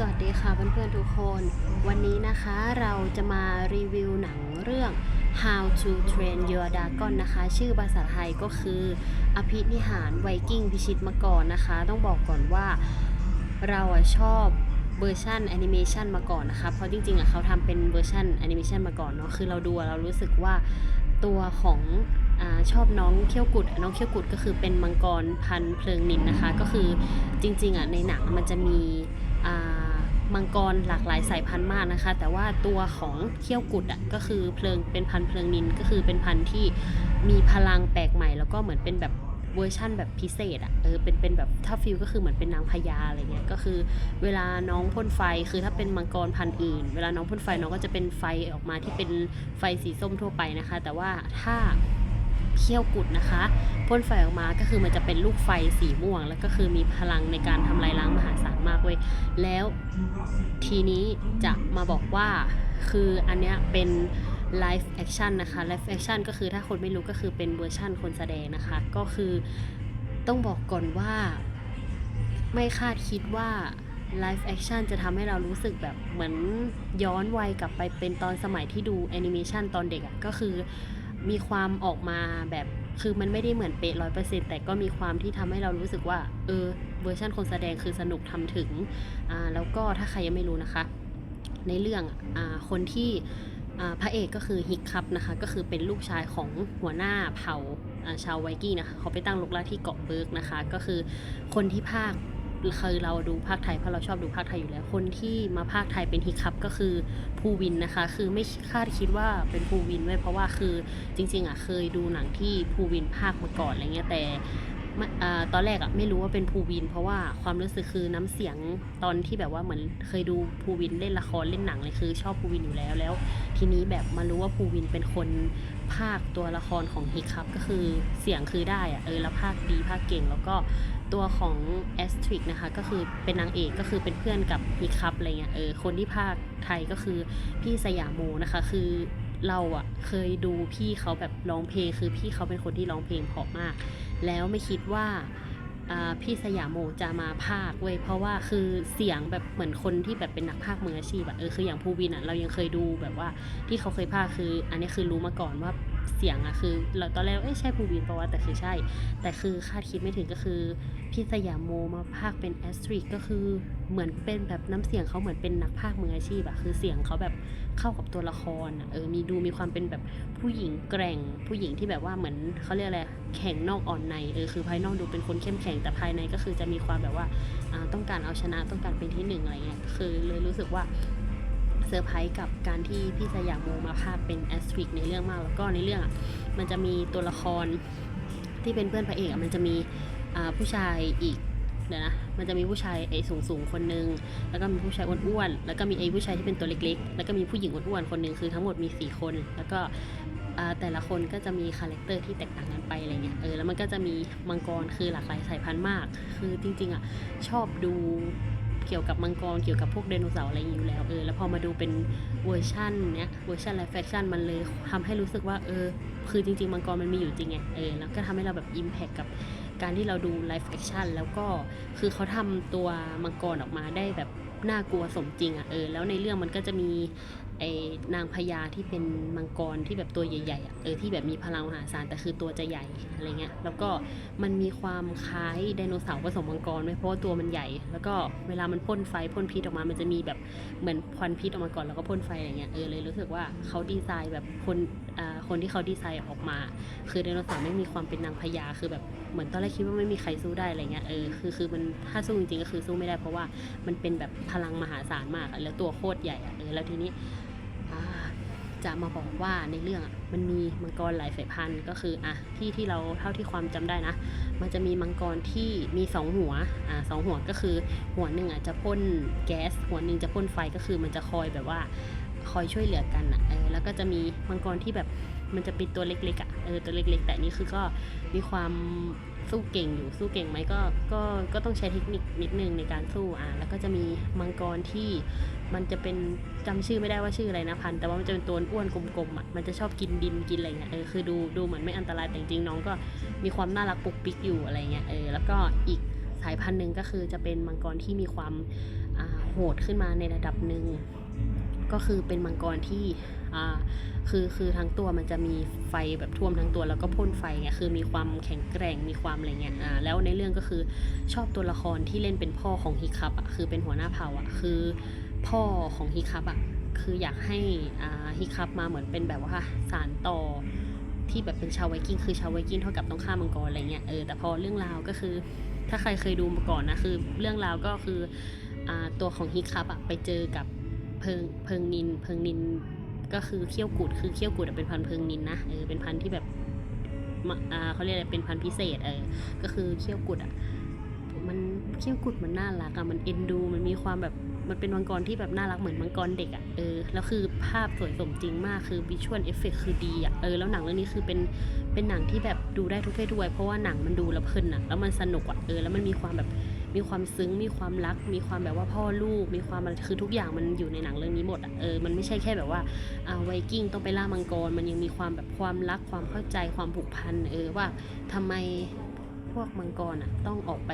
สวัสดีค่ะเพื่อนๆทุกคน วันนี้นะคะเราจะมารีวิวหนังเรื่อง How to Train Your Dragon นะคะ ชื่อภาษาไทยก็คืออภินิหารไวกิ้งพิชิตมาก่อนนะคะ ต้องบอกก่อนว่าเราอะชอบเวอร์ชันแอนิเมชันมาก่อนนะคะเพราะจริงๆอะเขาทำเป็นเวอร์ชันแอนิเมชันมาก่อนเนาะคือเราดูเรารู้สึกว่าตัวของอชอบน้องเขี้ยวกุดน้องเขี้ยวกุดก็คือเป็นมังกรพันเพลิงนินนะคะ ก็คือจริงๆอะในหนังมันจะมีอ่า มังกรหลากหลายสายพันธุ์มากนะคะ แต่ว่าตัวของเขี้ยวกุดอะก็คือเพลิงเป็นพันธุ์เพลิงนินก็คือเป็นพันธุ์ที่มีพลังแปลกใหม่ แล้วก็เหมือนเป็นแบบเวอร์ชั่นแบบพิเศษอะ เออ เป็น เป็นแบบถ้าฟิลก็คือเหมือนเป็นนางพญาอะไรเงี้ย ก็คือเวลาน้องพ่นไฟ คือถ้าเป็นมังกรพันธุ์อื่น เวลาน้องพ่นไฟน้องก็จะเป็นไฟออกมาที่เป็นไฟสีส้มทั่วไปนะคะ แต่ว่าถ้า เขี้ยวกุดนะคะพ่นไฟออกมาก็คือมันจะเป็นลูกไฟสีม่วง แล้วก็คือมีพลังในการทำลายล้างมหาศาลมากเว้ยแล้วทีนี้จะมาบอกว่าคืออันเนี้ยเป็น live action นนะคะ live action ก็คือถ้าคนไม่รู้ก็คือเป็นเวอร์ชั่นคนแสดงนะคะ ก็คือต้องบอกก่อนว่า ไม่คาดคิดว่า live action จะทำให้เรารู้สึกแบบเหมือนย้อนวัยกลับไปเป็นตอนสมัยที่ดูแอนิเมชันตอนเด็กอะ่ะก็คือ มีความออกมาแบบคือมันไม่ได้เหมือนเป๊ะร้อยเปอร์เซ็นต์แต่ก็มีความที่ทำให้เรารู้สึกว่า เออเวอร์ชันคนแสดงคือสนุกทำถึงอ่าแล้วก็ถ้าใครยังไม่รู้นะคะ ในเรื่องอ่าคนที่อ่าพระเอกก็คือฮิกคับนะคะ ก็คือเป็นลูกชายของหัวหน้าเผ่าชาวไวกิ้นะคะ เขาไปตั้งรกรากที่เกาะเบิร์กนะคะ ก็คือคนที่ภาค คือเราดูภาคไทยเพราะเราชอบดูภาคไทยอยู่แล้ว คนที่มาภาคไทยเป็นฮิคับก็คือภูวินนะคะ คือไม่คาดคิดว่าเป็นภูวินไว้ยเพราะว่าคือจริงๆอะเคยดูหนังที่ภูวินภาคมาก่อนอะไรเงี้ยแต่ตอนแรกอะไม่รู้ว่าเป็นภูวิน เพราะว่าความรู้สึกคือน้ำเสียงตอนที่แบบว่าเหมือนเคยดูภูวินเล่นละครเล่นหนังเลยคือ ชอบภูวินอยู่แล้วแล้ว ทีนี้แบบมารู้ว่าภูวินเป็นคนภาคตัวละครของฮิคับก็คือเสียงคือได้อะเออแล้วภาคดีภาคเก่งแล้วก็ ตัวของแอสทริกนะคะก็คือเป็นนางเอกก็คือเป็นเพื่อนกับฮิคับอะไรเงี้ยเออคนที่ภาคไทยก็คือพี่สยามโมนะคะ คือเราอะเคยดูพี่เขาแบบร้องเพลง คือพี่เขาเป็นคนที่ร้องเพลงเพราะมาก แล้วไม่คิดว่าอ่าพี่สยามโมจะมาภาคเว้ยเพราะว่าคือเสียงแบบเหมือนคนที่แบบเป็นนักภาคมืออาชีพอะเออคืออย่างภูวินอะเรายังเคยดูแบบว่าที่เขาเคยภาคคือ อันนี้คือรู้มาก่อนว่า เสียงอะคือ เราตอนแรกเอ้ยใช่ภูวินเพราะว่าแต่คือใช่ แต่คือคาดคิดไม่ถึงก็คือพี่สยามโมมาภาคเป็นแอสตริกก็คือเหมือนเป็นแบบน้ำเสียงเขาเหมือนเป็นนักภาคมืออาชีพอะคือเสียงเขาแบบเข้ากับตัวละครอะเออมีดูมีความเป็นแบบผู้หญิงแกร่ง ผู้หญิงที่แบบว่าเหมือนเขาเรียกอะไรแข็งนอกอ่อนในเออคือภายนอกดูเป็นคนเข้มแข็งแต่ภายในก็คือจะมีความแบบว่าอ่าต้องการเอาชนะต้องการเป็นที่หนึ่งอะไรเงี้ยคือเลยรู้สึกว่า เซอร์ไพรส์กับการที่พี่สยามโมมาภาคเป็นแอสตริกในเรื่องมาก แล้วก็ในเรื่องมันจะมีตัวละครที่เป็นเพื่อนพระเอกมันจะมีผู้ชายอีกเดี๋ยวนะ มันจะมีผู้ชายไอ้สูงสูงๆคนนึง แล้วก็มีผู้ชายอ้วนๆ แล้วก็มีไอ้ผู้ชายที่เป็นตัวเล็กๆ แล้วก็มีผู้หญิงอ้วนๆ คนหนึ่งคือทั้งหมดมีสี่คน แล้วก็แต่ละคนก็จะมีคาแรคเตอร์ที่แตกต่างกันไปอะไรเงี้ย เออ แล้วมันก็จะมีมังกรคือหลากหลายสายพันธุ์มาก คือจริงๆอะชอบดู เกี่ยวกับมังกรเกี่ยวกับพวกไดโนเสาร์อะไรอยู่แล้วเออแล้วพอมาดูเป็นเวอร์ชันเนี้ยเวอร์ชันไลฟ์แฟชั่นมันเลยทำให้รู้สึกว่าเออคือจริง ๆ มังกรมันมีอยู่จริงไงเออแล้วก็ทำให้เราแบบอิมแพคกับการที่เราดูไลฟ์แฟชั่นแล้วก็คือเขาทำตัวมังกรออกมาได้แบบน่ากลัวสมจริงอะ่ะเออแล้วในเรื่องมันก็จะมี ไอ้นางพญาที่เป็นมังกรที่แบบตัวใหญ่ๆอะเออที่แบบมีพลังมหาศาลแต่คือตัวจะใหญ่อะไรเงี้ยแล้วก็มันมีความคล้ายไดโนเสาร์ผสมมังกรไหมเพราะว่าตัวมันใหญ่ แล้วก็เวลามันพ่นไฟพ่นพิษออกมา มันจะมีแบบเหมือนควันพิษออกมาก่อนแล้วก็พ่นไฟอะไรเงี้ยเออเลยรู้สึกว่าเขาดีไซน์แบบคนอ่าคนที่เขาดีไซน์ออกมา คือไดโนเสาร์ไม่มีความเป็นนางพญาคือแบบเหมือนตอนแรกคิดว่าไม่มีใครสู้ได้อะไรเงี้ยเออคือคือมันถ้าสู้จริงๆก็คือสู้ไม่ได้เพราะว่ามันเป็นแบบพลังมหาศาลมากแล้วตัวโคตรใหญ่อะเออแล้วทีนี้ จะมาบอกว่าในเรื่องมันมีมังกรหลายสายพันธุ์ก็คืออะที่ที่เราเท่าที่ความจำได้นะ มันจะมีมังกรที่มีสองหัวอ่าสองหัวก็คือหัวหนึ่งอะจะพ่นแก๊ส หัวหนึ่งจะพ่นไฟก็คือมันจะคอยแบบว่าคอยช่วยเหลือกันอะเออแล้วก็จะมีมังกรที่แบบมันจะเป็นตัวเล็กๆอะเออตัวเล็ก ๆ แต่นนี่คือก็มีความ สู้เก่งอยู่สู้เก่งไหมก็ก็ก็ต้องใช้เทคนิคนิดนึงในการสู้อะแล้วก็จะมีมังกรที่มันจะเป็นจำชื่อไม่ได้ว่าชื่ออะไรนะพันแต่ว่ามันจะเป็นตัวอ้วนกลมๆอะมันจะชอบกินดินกินอะไรเงี้ยเออคือดูดูเหมือนไม่อันตรายแต่จริงน้องก็มีความน่ารักปุกปิกอยู่อะไรเงี้ยเออแล้วก็อีกสายพันธุ์หนึ่งก็คือจะเป็นมังกรที่มีความอ่าหดขึ้นมาในระดับหนึ่งก็คือเป็นมังกรที่ อ่าคือคือทั้งตัวมันจะมีไฟแบบท่วมทั้งตัวแล้วก็พ่นไฟไงคือมีความแข็งแกร่งมีความอะไรเงี้ยอ่าแล้วในเรื่องก็คือชอบตัวละครที่เล่นเป็นพ่อของฮิคับอะคือเป็นหัวหน้าเผ่าอะคือพ่อของฮิคับอะคืออยากให้อ่าฮิคับมาเหมือนเป็นแบบว่าสารต่อที่แบบเป็นชาวไวกิ้งคือชาวไวกิ้งเท่ากับต้องฆ่ามังกรอะไรเงี้ยเออแต่พอเรื่องราวก็คือ ถ้าใครเคยดูมาก่อนนะคือเรื่องราวก็คืออ่าตัวของฮิคับอะไปเจอกับเพิงเพิงนินเพิงนิน ก็คือเขี้ยวกุดคือเขี้ยวกุดเป็นพันธุ์เพิงนินนะเออเป็นพันธุ์ที่แบบอ่าเขาเรียกอะไรเป็นพันธุ์พิเศษเออก็คือเขี้ยวกุดอะมันเขี้ยวกุดมันน่ารักอะมันเอ็นดูมันมีความแบบมันเป็นมังกรที่แบบน่ารักเหมือนมังกรเด็กอะเออแล้วคือภาพสวยสมจริงมากคือวิชวลเอฟเฟกคือดีอะเออแล้วหนังเรื่องนี้คือเป็นเป็นหนังที่แบบดูได้ทุกเพศทุกวัยเพราะว่าหนังมันดูแล้วเพลินอะแล้วมันสนุกอะเออแล้วมันมีความแบบ มีความซึ้ง มีความรัก มีความแบบว่าพ่อลูก มีความคือทุกอย่างมันอยู่ในหนังเรื่องนี้หมดอะเออมันไม่ใช่แค่แบบว่าอ่าไวกิ้งต้องไปล่ามังกร มันยังมีความแบบความรักความเข้าใจความผูกพันเออว่าทำไมพวกมังกรอะต้องออกไป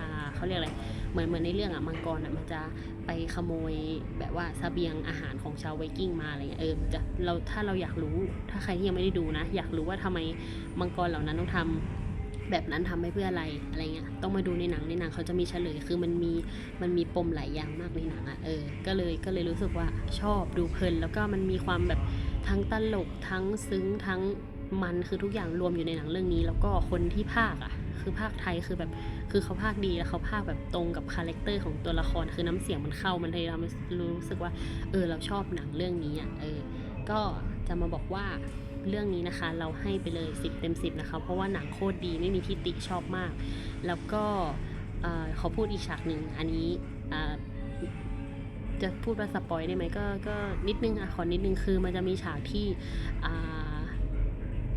อ่าเขาเรียกอะไรเหมือนเหมือนในเรื่องอะมังกรอะมันจะไปขโมยแบบว่าเสบียงอาหารของชาวไวกิ้งมาอะไรเงี้ยเออจะเราถ้าเราอยากรู้ถ้าใครที่ยังไม่ได้ดูนะ อยากรู้ว่าทำไมมังกรเหล่านั้นต้องทำ แบบนั้นทำไปเพื่ออะไรอะไรเงี้ยต้องมาดูในหนังในหนังเขาจะมีเฉลยคือมันมีมันมีปมหลายอย่างมากในหนังอะ่ะเออก็เลยก็เลยรู้สึกว่าชอบดูเพลิน แล้วก็มันมีความแบบทั้งตลกทั้งซึ้งทั้งมันคือทุกอย่างรวมอยู่ในหนังเรื่องนี้ แล้วก็คนที่ภาคอะ่ะ คือภาคไทยคือแบบคือเขาภาคดีแล้วเขาภาคแบบตรงกับคาแรคเตอร์ของตัวละครคือน้ำเสียงมันเข้ามันเลยทำให้รู้สึกว่าเออเราชอบหนังเรื่องนี้อะ่ะเออก็จะมาบอกว่า เรื่องนี้นะคะ เราให้ไปเลย 10 เต็ม 10 นะคะ เพราะว่าหนังโคตรดีไม่มีที่ติชอบมาก แล้วก็เขอพูดอีกฉากหนึ่งอันนี้จะพูดว่าสปอยได้ไหมก็ก็นิดนึงอะขอนิดนึงคือมันจะมีฉากที่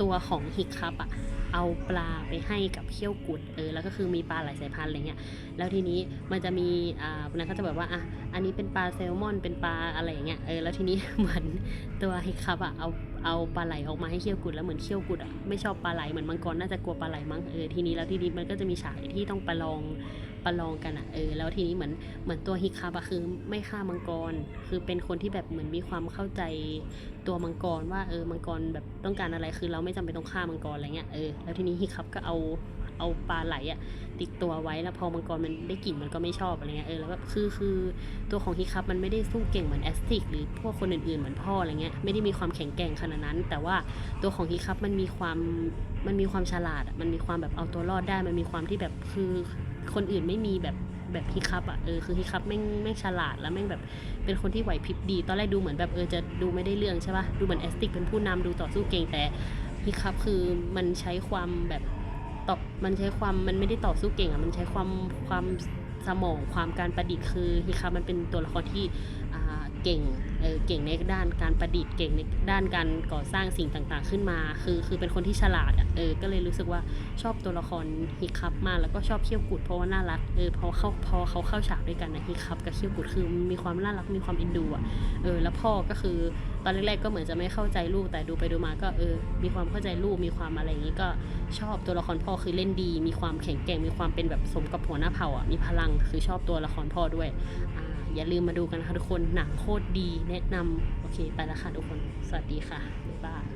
ตัวของฮิกคับอะ เอาปลาไปให้กับเขี้ยวกุดเออแล้วก็คือมีปลาหลายสายพันธุ์อะไรเงี้ยแล้วทีนี้มันจะมีอ่าวันนั้นเขาจะแบบว่าอะอันนี้เป็นปลาแซลมอนเป็นปลาอะไรอย่างเงี้ยเออแล้วทีนี้เหมือนตัวฮิคับอะเอาเอาปลาไหลออกมาให้เขี้ยวกุดแล้วเหมือนเขี้ยวกุดอะไม่ชอบปลาไหลเหมือนมังกรน่าจะกลัวปลาไหลมั้งเออทีนี้แล้วทีนี้มันก็จะมีฉากที่ต้องประลอง ประลองกันอะเออแล้วทีนี้เหมือนเหมือนตัวฮิคับะคือไม่ฆ่ามังกร คือเป็นคนที่แบบเหมือนมีความเข้าใจตัวมังกรว่าเออมังกรแบบต้องการอะไรคือเราไม่จำเป็นต้องฆ่ามังกรอะไรเงี้ยเออแล้วทีนี้ฮิคับก็เอาเอาปลาไหลอะติดตัวไว้แล้วพอมังกรมันได้กลิ่นมันก็ไม่ชอบอะไรเงี้ยเออแล้วแบบคือคือตัวของฮิคับมันไม่ได้สู้เก่งเหมือนแอสติกหรือพวกคนอื่นๆเหมือนพ่ออะไรเงี้ยไม่ได้มีความแข็งแกร่งขนาดนั้น แต่ว่าตัวของฮิคับมันมีความมันมีความฉลาดมันมีความแบบเอาตัวรอดได้มันมีความที่แบบคือ คนอื่นไม่มีแบบแบบฮิคับอะเออคือฮิคับแม่งแม่งฉลาดแล้วแม่งแบบเป็นคนที่ไหวพริบดี ตอนแรกดูเหมือนแบบเออจะดูไม่ได้เรื่องใช่ปะดูเหมือนแอสติกเป็นผู้นำดูต่อสู้เก่งแต่ฮิคับคือมันใช้ความแบบตอบมันใช้ความมันไม่ได้ต่อสู้เก่งอะมันใช้ความความสมองความการประดิษฐ์คือฮิคามันเป็นตัวละครที่อ่า เก่งเออเก่งในด้านการประดิษฐ์เก่งในด้านการก่อสร้างสิ่งต่างๆ ขึ้นมา คือคือเป็นคนที่ฉลาดอะเออก็เลยรู้สึกว่าชอบตัวละครฮิคับมากแล้วก็ชอบเขี้ยวกุดเพราะว่าน่ารักเออพอเข้าพอเขาเข้าฉากด้วยกันนะฮิคับกับเขี้ยวกุดคือมีความน่ารักมีความเอ็นดูอะเออแล้วพ่อก็คือตอนแรกๆก็เหมือนจะไม่เข้าใจลูกแต่ดูไปดูมาก็เออมีความเข้าใจลูกมีความอะไรอย่างนี้ก็ชอบตัวละครพ่อคือเล่นดี มีความแข็งแกร่งมีความเป็นแบบสมกับหัวหน้าเผ่าอะมีพลังคือชอบตัวละครพ่อด้วยอ่า อย่าลืมมาดูกันนะคะทุกคนหนังโคตรดีแนะนำโอเค ไปแล้วค่ะทุกคน สวัสดีค่ะบ๊ายบาย